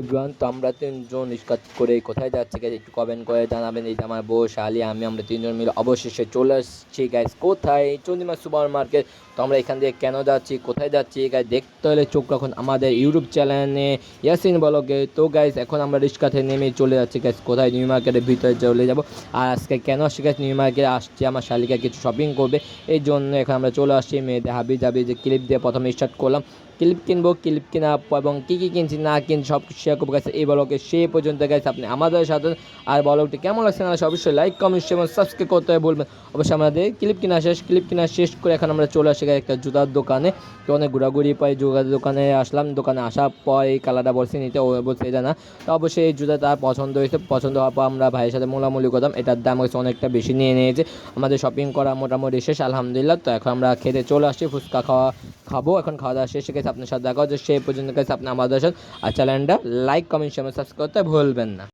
Everyone তো আমরা তিনজন রিস্কাত করে কোথায় যাচ্ছি গাইজ একটু কমেন্ট করে জানাবেন। এই যে আমার বউ শালি, আমি, আমরা তিনজন মিলে অবশেষে চলে আসছি গাইজ কোথায়? Chandrima super market. তো আমরা এখান দিয়ে কেন যাচ্ছি? কোথায় যাচ্ছি? গাইজ দেখতে হলে চোখ রাখুন আমাদের ইউটিউব চ্যানেলে ইয়াসিন ব্লগে তো গাইজ এখন আমরা রিস্কাতে নেমে চলে যাচ্ছি গাইজ কোথায়? নিউ মার্কেটের ভিতরে চলে যাব। আর আজকে কেন আসছি গাইজ নিউ মার্কেটে আসছি, আমার শালিকা কিছু শপিং করবে। এই জন্য এখন আমরা চলে আসছি, মেয়েদের হাবি জাবি যে ক্লিপ দিয়ে প্রথমে স্টার্ট করলাম। ক্লিপ কিনবো, ক্লিপ কেনা এবং কী কী কিনছি, না কিনছি সব কিছু শেয়ার করব গেছে এই ব্লগে সে পর্যন্ত গেছে আপনি আমাদের সাথে আর ব্লগটি কেমন লাগছে না অবশ্যই লাইক কমেন্ট এবং সাবস্ক্রাইব করতে হবে বলবেন অবশ্যই আমাদের ক্লিপ কেনা শেষ, ক্লিপ কেনা শেষ করে এখন আমরা চলে আসি একটা জুতার দোকানে। তো অনেক ঘোরাঘুরি পাই, জুতার দোকানে আসলাম। দোকানে আসার পর এই কালারটা বলছি, নিতে ও বলছে, এটা না। তো অবশ্যই এই জুতা তার পছন্দ হয়েছে, পছন্দ হওয়ার পর আমরা ভাইয়ের সাথে মোলামুলি করতাম এটার দাম হচ্ছে অনেকটা বেশি নিয়ে নিয়েছে। আমাদের শপিং করা মোটামুটি শেষ, আলহামদুলিল্লাহ। তো এখন আমরা খেতে চলে আসছি ফুচকা খাওয়া, খাব। এখন খাওয়া দাওয়া শেষে গেছে আপনার সাথে দেখা হচ্ছে, সেই পর্যন্ত গেছে আপনি আমাদের সাথে। আর চ্যানেলটা লাইক কমেন্ট শেয়ার সাবস্ক্রাইব করতে ভুলবেন না।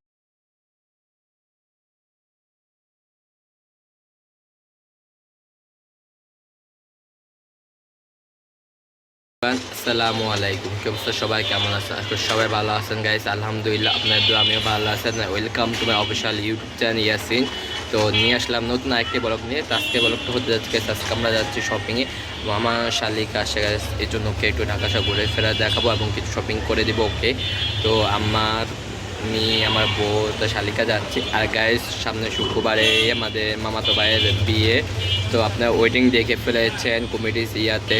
আসসালামু আলাইকুম, কি অবস্থা সবাই? কেমন আছে আজকে সবাই ভালো আছেন গাইস আলহামদুলিল্লাহ, আপনার দোয়া, আমিও ভালো আছেন welcome to my official YouTube channel Yasin তো নিয়ে আসলাম নতুন আরেকটি ব্লগ নিয়ে। আজকে ব্লগটা হতে যাচ্ছে আজকে আমরা যাচ্ছি শপিংয়ে আমার শালিকা আসে এই জন্য ওকে একটু ঢাকা শহর ঘুরে ফেরা দেখাবো এবং কিছু শপিং করে দেবো ওকে। তো আমার আমি আমার বউ, তো শালিকা যাচ্ছি। আর গাইস সামনে শুক্রবারে আমাদের মামাতো ভাইয়ের বিয়ে। তো আপনার ওয়েডিং দেখে ফেলেছেন কমিটিস ইয়াতে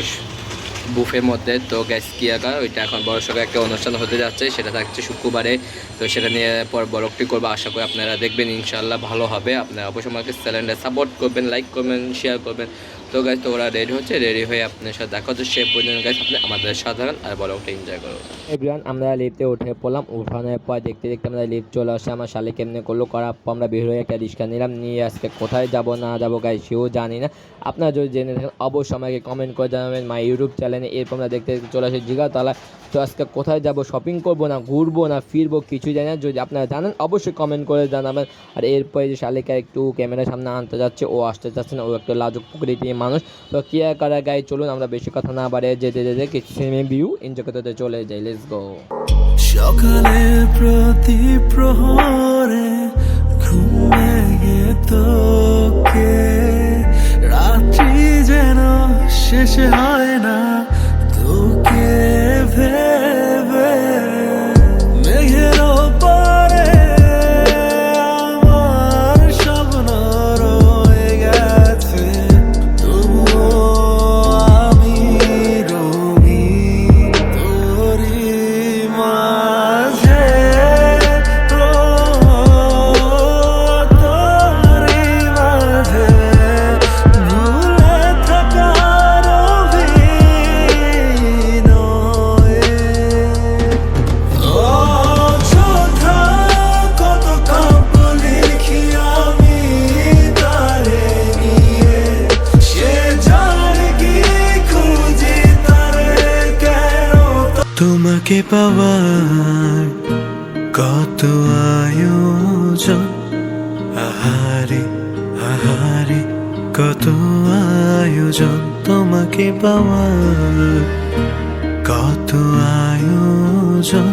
বুফের মধ্যে। তো গ্যাস কি আঁকা ওইটা এখন বড় সড়ো একটা অনুষ্ঠান হতে যাচ্ছে, সেটা থাকছে শুক্রবারে। তো সেটা নিয়ে পর বড়কটি করব। আশা করি আপনারা দেখবেন ইনশাল্লাহ ভালো হবে। আপনারা অবশ্যই আমাকে চ্যানেলটা সাপোর্ট করবেন লাইক করবেন শেয়ার করবেন। তো গাছ তো ওরা রেডি হচ্ছে? রেডি হয়ে আপনার সাথে দেখা হচ্ছে। সে পর্যন্ত গাছ আপনি আমাদের সাধারণ আর বড় বড়কটা এনজয় করব এভরিওয়ান আমরা লিফটে উঠে পড়লাম। উঠানোর পর দেখতে দেখতে আমরা লিফট চলে আসে। আমার শালে কেমনে করল? করার পর আমরা বের হয়ে একটা রিক্সা নিলাম। নিয়ে আজকে কোথায় যাব, না যাব গাই সেও জানি না। আপনারা যদি জেনে থাকেন, অবশ্যই আমাকে কমেন্ট করে জানাবেন মাই ইউটিউব চ্যানেলে এরপর আমরা দেখতে দেখতে চলে আসি জিগাতলা তো আজকে কোথায় যাব শপিং করব, না ঘুরবো, না ফিরবো, কিছুই জানি না। যদি আপনারা জানেন, অবশ্যই কমেন্ট করে জানাবেন। আর এরপরে যে শালিকা একটু ক্যামেরার সামনে আনতে যাচ্ছে, ও আসতে চাচ্ছে না। ও একটা লাজুক প্রকৃতির মানুষ। তো কি আর করা গায়ে চলুন, আমরা বেশি কথা না বাড়ে যেতে যেতে কিছু সেমে ভিউ এনজয় করতে চলে যাই। লেটস গো সকালে প্রতি প্রহরে ঘুমিয়ে তোকে, রাত্রি যেন শেষ হয় না তোকে। তোমাকে পাওয়ার কত আয়োজন আহারে আহারে কত আয়োজন তোমাকে পাওয়ার কত আয়োজন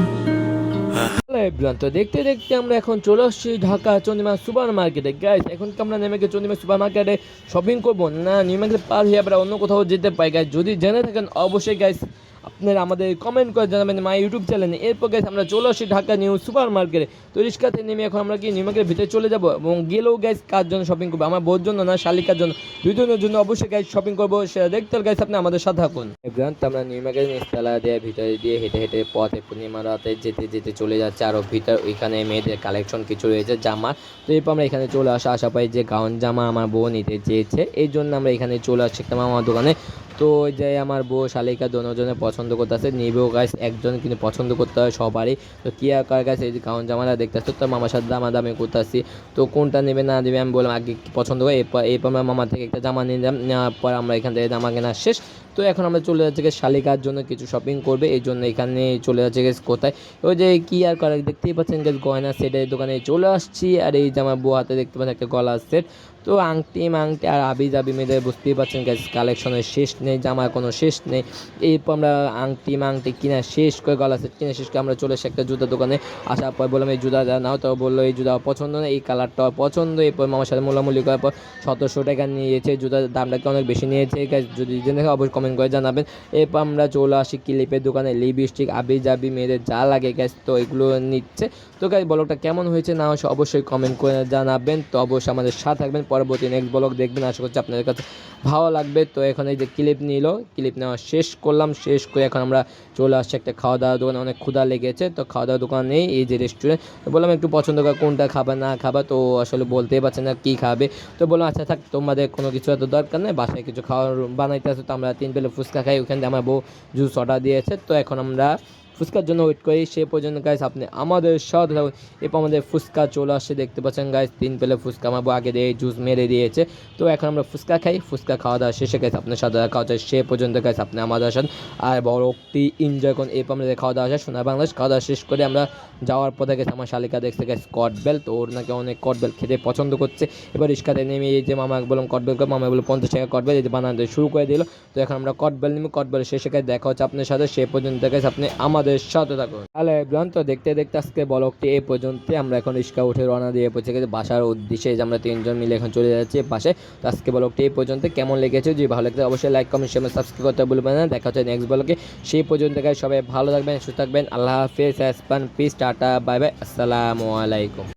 এভরিওয়ান তো দেখতে দেখতে আমরা এখন চলে আসছি ঢাকা চন্দ্রিমা সুপার মার্কেটে। গাইস এখন কি আমরা নেমে গিয়ে চন্দ্রিমা সুপার মার্কেটে শপিং করব। না নিউ মার্কেট পার হয়ে আমরা অন্য কোথাও যেতে পাই গাইস যদি জেনে থাকেন, অবশ্যই গাইস আপনারা আমাদের কমেন্ট করে জানাবেন মাই ইউটিউব চ্যানেলে এরপর গাইস আমরা চলে আসছি ঢাকা নিউ সুপার মার্কেটে তো রিক্সাতে নেমে এখন আমরা কি নিউ মার্কেটের ভিতরে চলে যাব? এবং গেলেও গাইস কার জন্য শপিং করব? আমার বোর জন্য না, শালিকার জন্য। দুজনের জন্য অবশ্যই গাইস শপিং করব। সেটা দেখতে হলে গাইস আপনি আমাদের সাথে থাকুন। এভরিওয়ান তো আমরা নিউ মার্কেটের নিচতলা দিয়ে ভিতরে দিয়ে হেঁটে হেঁটে পথে পূর্ণিমা রাতে যেতে যেতে চলে যাচ্ছে। আরও ভিতর ওইখানে মেয়েদের কালেকশন কিছু রয়েছে, জামা। তো এরপর আমরা এখানে চলে আসা, আশা পাই যে গাউন জামা আমার বউ নিতে চেয়েছে। এই জন্য আমরা এখানে চলে আসছি একটা আমার দোকানে। তো ওই যে আমার বউ শালিকা দোনোজনে পছন্দ করতেছে। নিবেও গাছ একজন কিন্তু পছন্দ করতে হয় সবারই। তো কি আর কার কাছে এই যে গাউন জামাটা দেখতে আসতো তো, মামার সাথে দামা দামাদামি করতেছি। তো কোনটা নেবে না দেবে আমি বললাম, আগে পছন্দ করে এরপর এরপর আমরা মামার থেকে একটা জামা নিয়ে নিলাম নেওয়ার পর আমরা এখান থেকে জামা কেনা শেষ। তো এখন আমরা চলে যাচ্ছি শালিকার জন্য কিছু শপিং করবে, এই জন্য এখানে চলে যাচ্ছে গেছে কোথায়? ওই যে কি আর করার দেখতেই পাচ্ছেন গেছে গয়না সেটের দোকানে চলে আসছি। আর এই যে আমার বউ হাতে দেখতে পাচ্ছেন একটা গলার সেট তো আংটি মাংটি আর আবি জাবি মেয়েদের বুঝতেই পারছেন গ্যাস কালেকশনের শেষ নেই জামার কোনো শেষ নেই। এরপর আমরা আংটি মাংটি কিনা শেষ করে গলা সেট কিনা শেষ করে আমরা চলে এসে একটা জুতা দোকানে আসার পর বললাম এই জুতা নাও তো বলল এই জুতা পছন্দ না এই কালারটা পছন্দ। এরপর মামার সাথে মোলামুলি করার পর সতেরোশো টাকা নিয়েছে জুতার দামটা কি অনেক বেশি নিয়েছে guys, যদি জেনে থাকেন অবশ্যই কমেন্ট করে জানাবেন। এরপর আমরা চলে আসি ক্লিপের দোকানে লিপস্টিক আবি জাবি মেয়েদের যা লাগে গ্যাস তো এগুলো নিচ্ছে। তো গাইজ ব্লগটা কেমন হয়েছে না অবশ্যই কমেন্ট করে জানাবেন। তো অবশ্যই আমাদের সাথে থাকবেন। পরবর্তী নেক্সট ব্লগ দেখবেন। আশা করছি আপনাদের কাছে ভালো লাগবে। তো এখন এই যে ক্লিপ নিল ক্লিপ নেওয়া শেষ করলাম। শেষ করে এখন আমরা চলে আসছি একটা খাওয়া দাওয়ার দোকানে। অনেক ক্ষুধা লেগেছে। তো খাওয়া দাওয়ার দোকান নেই, এই যে রেস্টুরেন্ট বললাম একটু পছন্দ করে কোনটা খাবা, না খাবা। তো আসলে বলতেই পারছে না কী খাবে। তো বললাম আচ্ছা থাক, তোমাদের কোনো কিছু এত দরকার নেই। বাসায় কিছু খাওয়ার বানাইতে আসে তো আমরা তিন পেলে ফুচকা খাই। ওখান থেকে আমার বউ জুস অর্ডার দিয়েছে। তো এখন আমরা ফুচকার জন্য ওয়েট করি। সে পর্যন্ত গাইস আপনি আমাদের সাথে থাকুন। এরপর আমাদের ফুচকা চলে আসছে, দেখতে পাচ্ছেন গাইস তিন পেলে ফুচকা আমার আগে দিয়ে জুস মেরে দিয়েছে। তো এখন আমরা ফুচকা খাই, ফুচকা খাওয়া দাওয়া শেষে গাইস আপনার সাথে দেখা হচ্ছে। সে পর্যন্ত গাইস আপনি আমাদের সাথে আর বড়টি এনজয় করুন। এরপর আমাদের খাওয়া দাওয়া শেষ সোনা বাংলাদেশ। খাওয়া দাওয়া শেষ করে আমরা যাওয়ার পথে গেছে আমার শালিকা দেখছে গেছে কটবেল তো ওর নাকি অনেক কটবেল খেতে পছন্দ করছে। এবার রিক্সাতে নেমে এই যে মামাকে বললাম কটবেল করে, মামা বলল পঞ্চাশ টাকা কটবেল এই যে বানাতে শুরু করে দিল। তো এখন আমরা কটবেল নেমে কটবেল শেষে গেছে দেখা হচ্ছে আপনার সাথে। সে পর্যন্ত গেছে আপনি আমাদের সাথে থাকুন। তাহলে এভরিওয়ান তো দেখতে দেখতে আজকে বলকটি এই পর্যন্ত আমরা এখন রিক্সা উঠে রওনা দিয়ে পৌঁছে গেছি। বাসার উদ্দেশ্যে যে আমরা তিনজন মিলে এখন চলে যাচ্ছি পাশে। তো আজকে বলকটি এই পর্যন্ত। কেমন লেগেছে? যদি ভালো লেগেছে, অবশ্যই লাইক কমেন্ট শেয়ার সাবস্ক্রাইব করতে ভুলবেন না। দেখা হচ্ছে নেক্সট বলকে। সেই পর্যন্ত সবাই ভালো থাকবেন, সুস্থ থাকবেন। আল্লাহ হাফেজ অ্যাসপান পিস টাটা বাই বাই আসসালামু আলাইকুম।